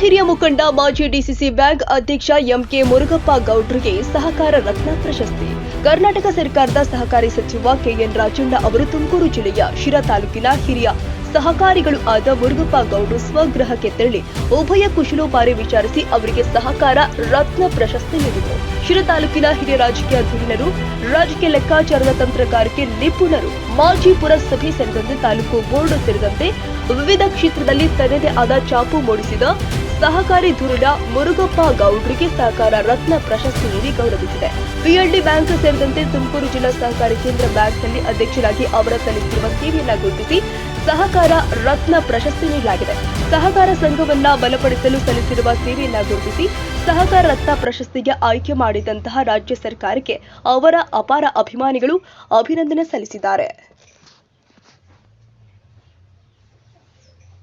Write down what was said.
ಹಿರಿಯ ಮುಖಂಡ ಮಾಜಿ ಡಿಸಿಸಿ ಬ್ಯಾಂಕ್ ಅಧ್ಯಕ್ಷ ಎಂಕೆ ಮುರುಗಪ್ಪ ಗೌಡ್ರಿಗೆ ಸಹಕಾರ ರತ್ನ ಪ್ರಶಸ್ತಿ. ಕರ್ನಾಟಕ ಸರ್ಕಾರದ ಸಹಕಾರಿ ಸಚಿವ ಕೆಎನ್ ರಾಜಣ್ಣ ಅವರು ತುಮಕೂರು ಜಿಲ್ಲೆಯ ಶಿರಾ ತಾಲೂಕಿನ ಹಿರಿಯ ಸಹಕಾರಿಗಳು ಆದ ಮುರುಗಪ್ಪ ಗೌಡ್ರು ಸ್ವಗೃಹಕ್ಕೆ ತೆರಳಿ ಉಭಯ ಕುಶಲೋಪಾರಿ ವಿಚಾರಿಸಿ ಅವರಿಗೆ ಸಹಕಾರ, ರತ್ನ ಪ್ರಶಸ್ತಿ ನೀಡಿದರು. ಶಿರಾ ತಾಲೂಕಿನ ಹಿರಿಯ ರಾಜಕೀಯ ಧುರೀಣರು ರಾಜಕೀಯ ಲೆಕ್ಕಾಚಾರದ ತಂತ್ರಗಾರಿಕೆ ನಿಪುಣರು, ಮಾಜಿ ಪುರಸಭೆ ಸೇರಿದಂತೆ ತಾಲೂಕು ಬೋರ್ಡ್ ಸೇರಿದಂತೆ ವಿವಿಧ ಕ್ಷೇತ್ರದಲ್ಲಿ ತನ್ನದೇ ಆದ ಚಾಪು ಮೂಡಿಸಿದ ಸಹಕಾರಿ ಧುರೀಣ ಮುರುಗಪ್ಪ ಗೌಡ್ರಿಗೆ ಸಹಕಾರ, ರತ್ನ ಪ್ರಶಸ್ತಿ ನೀಡಿ ಗೌರವಿಸಿದೆ. ಪಿಎಲ್ಡಿ ಬ್ಯಾಂಕ್ ಸೇರಿದಂತೆ ತುಮಕೂರು ಜಿಲ್ಲಾ ಸಹಕಾರಿ ಕೇಂದ್ರ ಬ್ಯಾಂಕ್ನಲ್ಲಿ ಅಧ್ಯಕ್ಷರಾಗಿ ಅವರ ಸಲ್ಲಿಸಿರುವ ಸೇವೆಯನ್ನು ಗುರುತಿಸಿ ಸಹಕಾರ ರತ್ನ ಪ್ರಶಸ್ತಿ ನೀಡಲಾಗಿದೆ ಸಹಕಾರ ಸಂಘವನ್ನ ಬಲಪಡಿಸಲು ಸಲ್ಲಿಸಿರುವ ಸೇವೆಯನ್ನ ಗುರುತಿಸಿ ಸಹಕಾರ ರತ್ನ ಪ್ರಶಸ್ತಿಗೆ ಆಯ್ಕೆ ಮಾಡಿದಂತಹ ರಾಜ್ಯ ಸರ್ಕಾರಕ್ಕೆ ಅವರ ಅಪಾರ ಅಭಿಮಾನಿಗಳು ಅಭಿನಂದನೆ ಸಲ್ಲಿಸಿದ್ದಾರೆ.